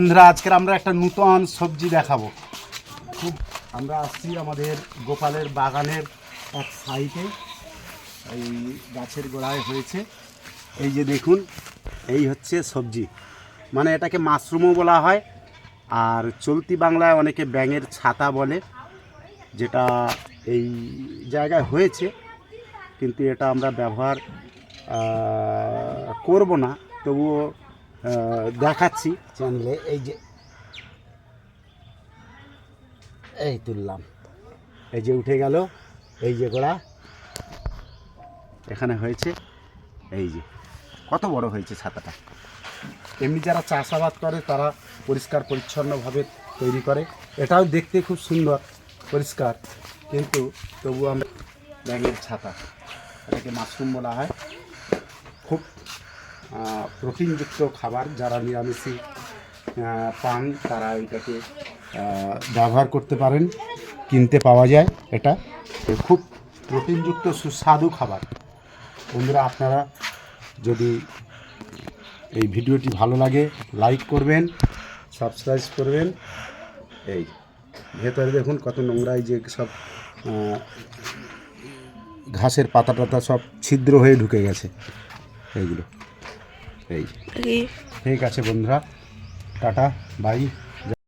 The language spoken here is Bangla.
বন্ধুরা আজকের আমরা একটা নূতন সবজি দেখাবো। খুব আমরা আসছি আমাদের গোপালের বাগানের এক সাইডে এই গাছের গোড়ায় হয়েছে। এই যে দেখুন, এই হচ্ছে সবজি। মানে এটাকে মাশরুমও বলা হয়, আর চলতি বাংলায় অনেকে ব্যাঙের ছাতা বলে, যেটা এই জায়গায় হয়েছে। কিন্তু এটা আমরা ব্যবহার করব না। তবুও দেখাচ্ছি চ্যানেলে এই যে এই তুললাম। এই যে উঠে গেল, এই যে গোড়া। এখানে হয়েছে, এই যে। কত বড় হয়েছে ছাতাটা? এমনি যারা চাষাবাদ করে, তারা পরিষ্কার, পরিচ্ছন্নভাবে তৈরি করে। এটাও দেখতে খুব সুন্দর, পরিষ্কার। কিন্তু তবু আমরা ব্যাঙের ছাতা, এটাকে মাশরুম বলা হয়। খুব প্রোটিনযুক্ত খাবার যারা নিরামিষই পান, তারা এটাকে ব্যবহার করতে পারেন, কিনতে পাওয়া যায় এটা। খুব প্রোটিনযুক্ত সুস্বাদু খাবার। বন্ধুরা, আপনারা যদি এই ভিডিওটি ভালো লাগে, লাইক করবেন, সাবস্ক্রাইব করবেন। এই, ভেতরে দেখুন কত নোংরা এই যে সব ঘাসের পাতা টাতা সব ছিদ্র হয়ে ঢুকে গেছে। এইগুলো। এই। ঠিক আছে বন্ধুরা টাটা বাই।